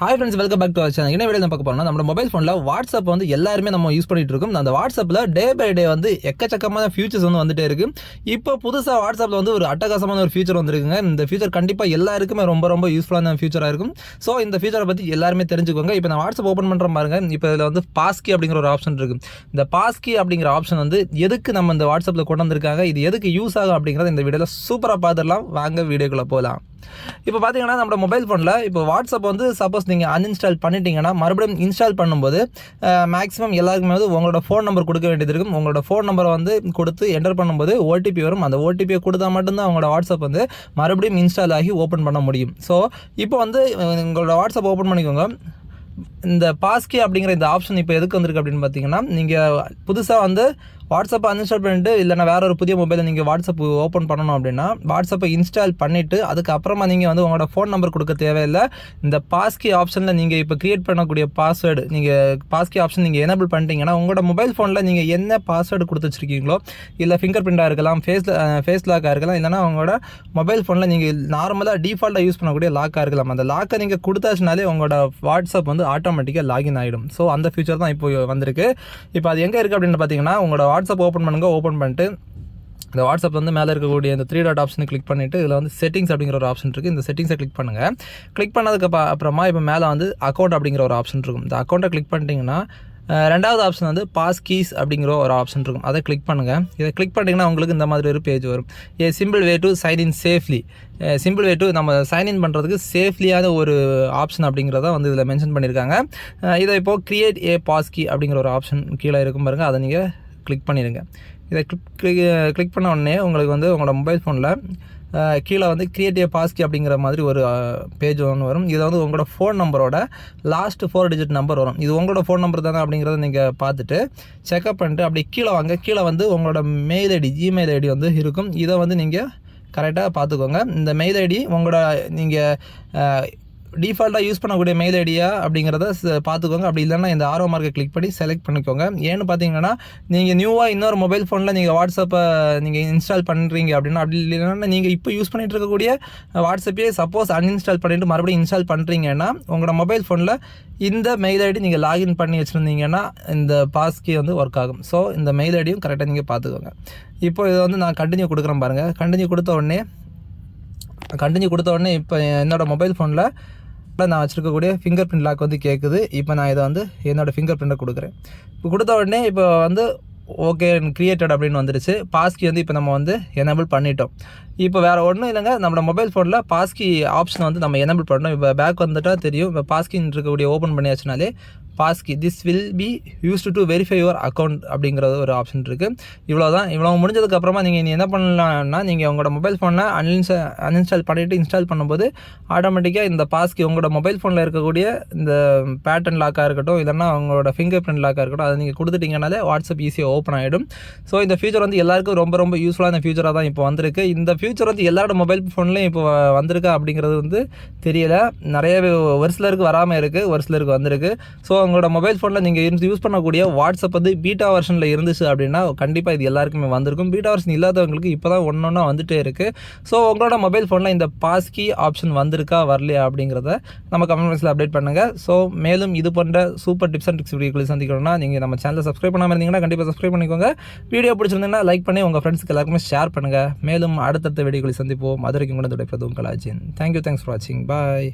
Hi friends welcome back to our channel என்ன video பார்க்க போறோம்னா நம்ம மொபைல் ஃபோனில் வாட்ஸ்அப் வந்து எல்லாருமே நம்ம யூஸ் பண்ணிட்டு இருக்கோம். அந்த வாட்ஸ்அப்பில் டே பை டே வந்து எக்கச்சக்கமான ஃபியூச்சர்ஸ் வந்து வந்துட்டே இருக்கு. இப்போ புதுசாக வாட்ஸ்அப்பில் வந்து ஒரு அட்டகாசமான ஒரு ஃபியூச்சர் வந்துருக்குங்க. இந்த ஃபியூச்சர் கண்டிப்பாக எல்லாருக்குமே ரொம்ப ரொம்ப யூஸ்ஃபுல்லான ஃபியூச்சராக இருக்கும். ஸோ இந்த ஃபியூச்சரை பற்றி எல்லாருமே தெரிஞ்சுக்கோங்க. இப்போ நான் வாட்ஸ்அப் ஓப்பன் பண்ணுற பாருங்க. இப்போ இதில் வந்து பாஸ்கி அப்படிங்கிற ஒரு ஆப்ஷன் இருக்கு. இந்த பாஸ்கி அப்படிங்கிற ஆப்ஷன் வந்து எதுக்கு நம்ம இந்த வாட்ஸ்அப்பில் கொண்டு வந்திருக்காங்க? இது எதுக்கு யூஸ் ஆகும் அப்படிங்கிறத இந்த வீடியோவில் சூப்பராக பார்த்துடலாம். வாங்க வீடியோக்குள்ளே போகலாம் இப்போ பார்த்தீங்கன்னா நம்ம மொபைல் ஃபோனில் இப்போ வாட்ஸ்அப் வந்து சப்போஸ் நீங்கள் அன்இன்ஸ்டால் பண்ணிட்டீங்கன்னா மறுபடியும் இன்ஸ்டால் பண்ணும்போது மேக்ஸிமம் எல்லாருக்குமே வந்து உங்களோட ஃபோன் நம்பர் கொடுக்க வேண்டியது இருக்கும். உங்களோட ஃபோன் நம்பரை வந்து கொடுத்து என்டர் பண்ணும்போது ஓடிபி வரும். அந்த ஓடிபியை கொடுத்தா மட்டும்தான் உங்களோட வாட்ஸ்அப் வந்து மறுபடியும் இன்ஸ்டால் ஆகி ஓப்பன் பண்ண முடியும். ஸோ இப்போ வந்து உங்களோட வாட்ஸ்அப் ஓப்பன் பண்ணிக்கோங்க. இந்த பாஸ்கி அப்படிங்கிற இந்த ஆப்ஷன் இப்போ எதுக்கு வந்திருக்கு அப்படின்னு பார்த்தீங்கன்னா நீங்கள் புதுசாக வந்து வாட்ஸ்அப்பை அன்இன்ஸ்டால் பண்ணிட்டு இல்லைனா வேற ஒரு புதிய மொபைலை நீங்கள் வாட்ஸ்அப் ஓப்பன் பண்ணணும் அப்படின்னா வாட்ஸ்அப்பை இன்ஸ்டால் பண்ணிவிட்டு அதுக்கப்புறமா நீங்கள் வந்து உங்களோட ஃபோன் நம்பர் கொடுக்க தேவையில்லை. இந்த பாஸ்கி ஆப்ஷனில் நீங்கள் இப்போ க்ரியேட் பண்ணக்கூடிய பாஸ்வேர்டு நீங்கள் பாஸ்கி ஆப்ஷன் நீங்கள் எனபிள் பண்ணிட்டீங்கன்னா உங்களோட மொபைல் ஃபோனில் நீங்கள் என்ன பாஸ்வேர்டு கொடுத்து வச்சுருக்கீங்களோ இல்லை ஃபிங்கர் பிரிண்டாக இருக்கலாம் ஃபேஸ் ஃபேஸ் லாக்காக இருக்கலாம் இல்லைனா உங்களோட மொபைல் ஃபோனில் நீங்கள் நார்மலாக டிஃபால்ட்டாக யூஸ் பண்ணக்கூடிய லாக்காக இருக்கலாம். அந்த லாக்கை நீங்கள் கொடுத்தாச்சுனாலே உங்களோட வாட்ஸ்அப் வந்து ஆட்டோமேட்டிக்காக லாகின் ஆகிடும் ஸோ அந்த ஃபியூச்சர் தான் இப்போ வந்திருக்கு. இப்போ அது எங்கே இருக்குது அப்படின்னு பார்த்தீங்கன்னா உங்களோட வாட்ஸ்அப் ஓப்பன் பண்ணுங்க ஓப்பன் பண்ணிட்டு இந்த வாட்ஸ்அப் வந்து மேலே இருக்கக்கூடிய இந்த த்ரீ டாட் ஆப்ஷனை கிளிக் பண்ணிவிட்டு இதில் வந்து செட்டிங்ஸ் அப்படிங்கிற ஒரு ஆப்ஷன் இருக்குது இந்த செட்டிங்ஸை கிளிக் பண்ணுங்கள் கிளிக் பண்ணதுக்கு அப்புறமா இப்போ மேலே வந்து அக்கௌண்ட் அப்படிங்கிற ஒரு ஆப்ஷன் இருக்கும். இந்த அக்கௌண்ட்டை கிளிக் பண்ணிட்டீங்கன்னா ரெண்டாவது ஆப்ஷன் வந்து பாஸ் கீஸ் அப்படிங்கிற ஒரு ஆப்ஷன் இருக்கும். அதை கிளிக் பண்ணுங்கள் இதை கிளிக் பண்ணிட்டீங்கன்னா உங்களுக்கு இந்த மாதிரி ஒரு பேஜ் வரும். A simple way to sign in safely simple way to நம்ம சைன் இன் பண்ணுறதுக்கு சேஃப்லியான ஒரு ஆப்ஷன் அப்படிங்கிறத வந்து இதில் மென்ஷன் பண்ணியிருக்காங்க இதை இப்போது க்ரியேட் ஏ பாஸ்கி அப்படிங்கிற ஒரு ஆப்ஷன் கீழே இருக்கும் பாருங்கள் அதை நீங்கள் கிளிக் பண்ணிடுங்க இதை கிளிக் கிளிக் பண்ண உடனே உங்களுக்கு வந்து உங்களோட மொபைல் ஃபோனில் கீழே வந்து கிரியேட்டிவ் பாஸ்கி அப்படிங்கிற மாதிரி ஒரு பேஜ் ஒன்று வரும். இதை வந்து உங்களோட ஃபோன் நம்பரோட லாஸ்ட் ஃபோர் டிஜிட் நம்பர் வரும். இது உங்களோட ஃபோன் நம்பர் தானே அப்படிங்கிறத நீங்கள் பார்த்துட்டு செக்அப் பண்ணிட்டு அப்படி கீழே வாங்க. கீழே வந்து உங்களோட மெயில் ஐடி ஜிமெயில் ஐடி வந்து இருக்கும். இதை வந்து நீங்கள் கரெக்டாக பார்த்துக்கோங்க. இந்த மெயில் ஐடி உங்களோட நீங்கள் டிஃபால்ட்டாக யூஸ் பண்ணக்கூடிய மெயில் ஐடியா அப்படிங்கிறத பார்த்துக்கோங்க. அப்படி இல்லைன்னா இந்த ஆரோ மார்க்கை கிளிக் பண்ணி செலக்ட் பண்ணிக்கோங்க. ஏன்னு பார்த்தீங்கன்னா நீங்கள் நியூவாக இன்னொரு மொபைல் ஃபோனில் நீங்கள் வாட்ஸ்அப்பை நீங்கள் இன்ஸ்டால் பண்ணுறீங்க அப்படின்னா அப்படி இல்லைன்னா நீங்கள் இப்போ யூஸ் பண்ணிகிட்டு இருக்கக்கூடிய வாட்ஸ்அப்பே சப்போஸ் அன்இன்ஸ்டால் பண்ணிவிட்டு மறுபடியும் இன்ஸ்டால் பண்ணுறீங்கன்னா உங்களோட மொபைல் ஃபோனில் இந்த மெயில் ஐடி நீங்கள் லாகின் பண்ணி வச்சுருந்தீங்கன்னா இந்த பாஸ்கி வந்து ஒர்க் ஆகும். ஸோ இந்த மெயில் ஐடியும் கரெக்டாக நீங்கள் பார்த்துக்கோங்க. இப்போ இதை வந்து நான் கண்டினியூ கொடுக்குறேன் பாருங்கள் கண்டினியூ கொடுத்த உடனே கண்டினியூ கொடுத்த உடனே இப்போ என்னோடய மொபைல் ஃபோனில் நான் வச்சுருக்கக்கூடிய ஃபிங்கர் பிரிண்ட் லாக் வந்து கேட்குது இப்போ நான் இதை வந்து என்னோட ஃபிங்கர் பிரிண்ட்டை கொடுக்குறேன். இப்போ கொடுத்த உடனே இப்போ வந்து ஓகே கிரியேட்டட் அப்படின்னு வந்துருச்சு. பாஸ்கி வந்து இப்போ நம்ம வந்து எனபிள் பண்ணிட்டோம். இப்போ வேறு ஒன்றும் இல்லைங்க. நம்மளோட மொபைல் ஃபோனில் பாஸ்கி ஆப்ஷன் வந்து நம்ம எனபிள் பண்ணணும். இப்போ பேக் வந்துட்டால் தெரியும். இப்போ பாஸ்கின்னு இருக்கக்கூடிய open பண்ணியாச்சுனாலே passkey this will be used to verify your account அப்படிங்கிறது ஒரு ஆப்ஷன் இருக்குது இவ்வளோ தான் இவ்வளோ முடிஞ்சதுக்கப்புறமா நீங்கள் இனி என்ன பண்ணலாம்னா நீங்கள் உங்களோட மொபைல் ஃபோனை அன்இன்ஸ்டா அன்இன்ஸ்டால் பண்ணிவிட்டு இன்ஸ்டால் பண்ணும்போது ஆட்டோமேட்டிக்காக இந்த பாஸ்கி உங்களோட மொபைல் ஃபோனில் இருக்கக்கூடிய இந்த பேட்டர்ன் லாக்காக இருக்கட்டும் இல்லைன்னா உங்களோட ஃபிங்கர் பிரிண்ட் லாக்காக இருக்கட்டும் அதை நீங்கள் கொடுத்துட்டிங்கனாலே வாட்ஸ்அப் ஈஸியாக ஓப்பன் ஆகிடும் ஸோ இந்த ஃபியூச்சர் வந்து எல்லாருக்கும் ரொம்ப ரொம்ப யூஸ்ஃபுல்லான ஃபியூச்சராக தான் இப்போ வந்திருக்கு. இந்த ஃபியூச்சர் வந்து எல்லாரோட மொபைல் ஃபோன்லேயும் இப்போ வந்திருக்கா அப்படிங்கிறது வந்து தெரியல. நிறைய ஒரு சிலருக்கு வராமல் இருக்குது ஒரு சிலருக்கு வந்திருக்கு. ஸோ உங்களோட மொபைல் ஃபோனில் நீங்கள் இருந்து யூஸ் பண்ணக்கூடிய வாட்ஸ்அப் வந்து பீட்டா வெர்ஷனில் இருந்துச்சு அப்படின்னா கண்டிப்பாக இது எல்லாருக்குமே வந்திருக்கும். பீட்டா வெர்ஷன் இல்லாதவங்களுக்கு இப்போ தான் ஒன்று ஒன்றா வந்துட்டே இருக்குது ஸோ உங்களோட மொபைல் ஃபோனில் இந்த பாஸ்கி ஆப்ஷன் வந்திருக்கா வரலையா அப்படிங்கிறத நம்ம கமெண்ட் பாக்ஸில் அப்டேட் பண்ணுங்கள் ஸோ மேலும் இது போன்ற சூப்பர் டிப்ஸ் அண்ட் டிப்ஸ் வீடியோக்களை சந்திக்கணும்னா நீங்கள் நம்ம சேனலை சப்ஸ்கிரைப் பண்ணாமல் இருந்தீங்கன்னா கண்டிப்பாக சப்ஸ்கிரைப் பண்ணிக்கோங்க. வீடியோ பிடிச்சிருந்தீங்கன்னா லைக் பண்ணி உங்கள் ஃப்ரெண்ட்ஸ்க்கு எல்லாருக்குமே ஷேர் பண்ணுங்கள் மேலும் அடுத்தடுத்த வீடியோக்களை சந்திப்போம். மதுரைக்கும் கூட துடைப்பது உங்கள் அஜின். தேங்க்யூ தேங்க்ஸ் ஃபார் வாட்சிங் பாய்